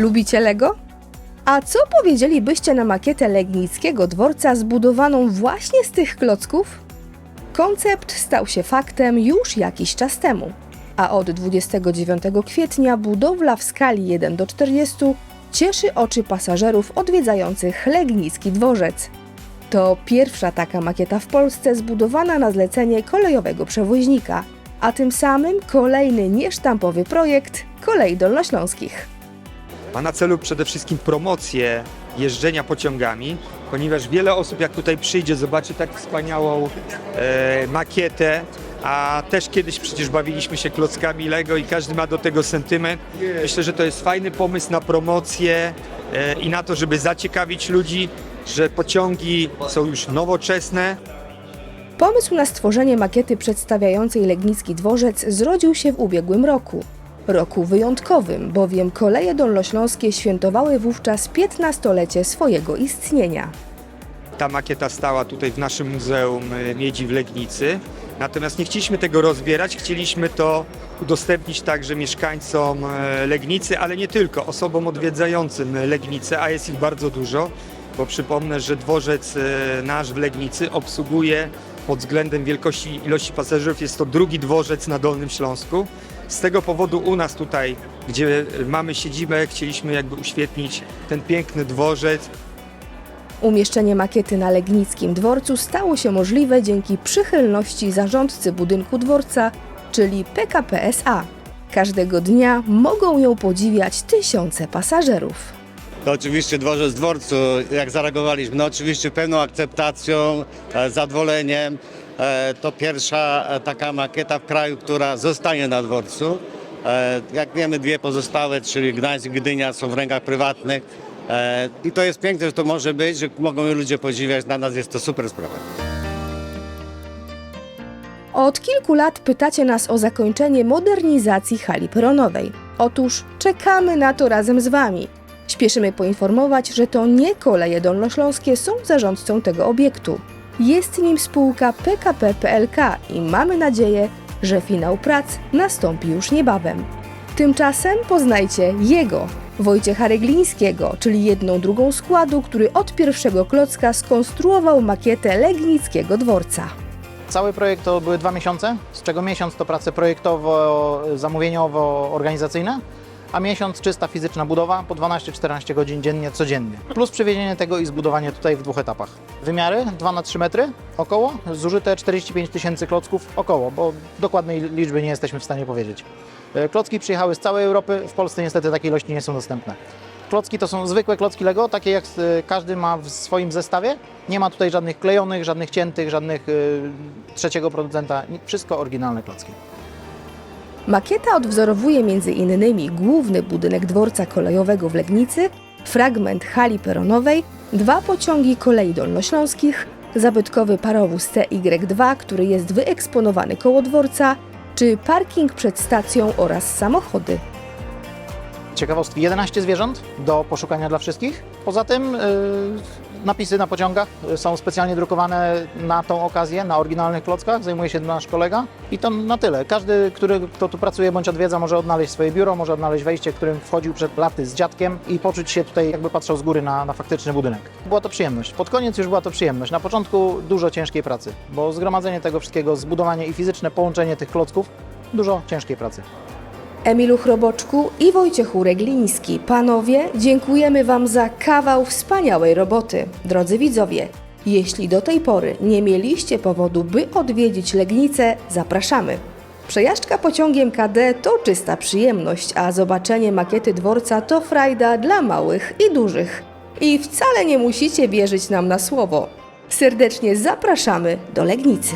Lubicie Lego? A co powiedzielibyście na makietę Legnickiego dworca zbudowaną właśnie z tych klocków? Koncept stał się faktem już jakiś czas temu, a od 29 kwietnia budowla w skali 1 do 40 cieszy oczy pasażerów odwiedzających Legnicki dworzec. To pierwsza taka makieta w Polsce zbudowana na zlecenie kolejowego przewoźnika, a tym samym kolejny niesztampowy projekt Kolei Dolnośląskich. Ma na celu przede wszystkim promocję jeżdżenia pociągami, ponieważ wiele osób jak tutaj przyjdzie, zobaczy tak wspaniałą e, makietę, a też kiedyś przecież bawiliśmy się klockami Lego i każdy ma do tego sentyment. Myślę, że to jest fajny pomysł na promocję e, i na to, żeby zaciekawić ludzi, że pociągi są już nowoczesne, Pomysł na stworzenie makiety przedstawiającej Legnicki dworzec zrodził się w ubiegłym roku. Roku wyjątkowym, bowiem koleje dolnośląskie świętowały wówczas 15-lecie swojego istnienia. Ta makieta stała tutaj w naszym Muzeum e, Miedzi w Legnicy. Natomiast nie chcieliśmy tego rozbierać, chcieliśmy to udostępnić także mieszkańcom e, Legnicy, ale nie tylko, osobom odwiedzającym Legnicę, a jest ich bardzo dużo, bo przypomnę, że dworzec e, nasz w Legnicy obsługuje pod względem wielkości ilości pasażerów, jest to drugi dworzec na Dolnym Śląsku. Z tego powodu u nas tutaj, gdzie mamy siedzibę, chcieliśmy jakby uświetnić ten piękny dworzec, Umieszczenie makiety na Legnickim dworcu stało się możliwe dzięki przychylności zarządcy budynku dworca, czyli PKP SA. Każdego dnia mogą ją podziwiać tysiące pasażerów. To oczywiście dworzec dworcu, jak zareagowaliśmy, no oczywiście pełną akceptacją, e, zadowoleniem. E, To pierwsza e, taka makieta w kraju, która zostanie na dworcu. E, Jak wiemy, dwie pozostałe, czyli Gdańsk i Gdynia są w rękach prywatnych. I to jest piękne, że to może być, że mogą ludzie podziwiać. Dla nas jest to super sprawa. Od kilku lat pytacie nas o zakończenie modernizacji hali peronowej. Otóż czekamy na to razem z Wami. Śpieszymy poinformować, że to nie koleje dolnośląskie są zarządcą tego obiektu. Jest nim spółka PKP PLK i mamy nadzieję, że finał prac nastąpi już niebawem. Tymczasem poznajcie jego, Wojciecha Reglińskiego, czyli jedną drugą składu, który od pierwszego klocka skonstruował makietę Legnickiego dworca. Cały projekt to były dwa miesiące, z czego miesiąc to prace projektowo-zamówieniowo-organizacyjne, a miesiąc czysta fizyczna budowa po 12-14 godzin dziennie, codziennie. Plus przywiezienie tego i zbudowanie tutaj w dwóch etapach. Wymiary 2 na 3 metry około, zużyte 45 tysięcy klocków około, bo dokładnej liczby nie jesteśmy w stanie powiedzieć. E, Klocki przyjechały z całej Europy, w Polsce niestety takie ilości nie są dostępne. Klocki to są zwykłe klocki Lego, takie jak e, każdy ma w swoim zestawie. Nie ma tutaj żadnych klejonych, żadnych ciętych, żadnych e, trzeciego producenta. Wszystko oryginalne klocki. Makieta odwzorowuje innymi główny budynek dworca kolejowego w Legnicy, fragment hali peronowej, dwa pociągi kolei dolnośląskich, zabytkowy parowóz TY2, który jest wyeksponowany koło dworca, czy parking przed stacją oraz samochody. Ciekawostki 11 zwierząt do poszukania dla wszystkich. Poza tym e, napisy na pociągach e, są specjalnie drukowane na tą okazję, na oryginalnych klockach. Zajmuje się nasz kolega. I to na tyle. Każdy, który, kto tu pracuje bądź odwiedza, może odnaleźć swoje biuro, może odnaleźć wejście, którym wchodził przed laty z dziadkiem i poczuć się tutaj, jakby patrzał z góry na, na faktyczny budynek. Była to przyjemność. Pod koniec już była to przyjemność. Na początku dużo ciężkiej pracy, bo zgromadzenie tego wszystkiego, zbudowanie i fizyczne połączenie tych klocków, dużo ciężkiej pracy. Emilu Chroboczku i Wojciechu Regliński. Panowie, dziękujemy Wam za kawał wspaniałej roboty. Drodzy widzowie, jeśli do tej pory nie mieliście powodu, by odwiedzić Legnicę, zapraszamy. Przejażdżka pociągiem KD to czysta przyjemność, a zobaczenie makiety dworca to frajda dla małych i dużych. I wcale nie musicie wierzyć nam na słowo. Serdecznie zapraszamy do Legnicy.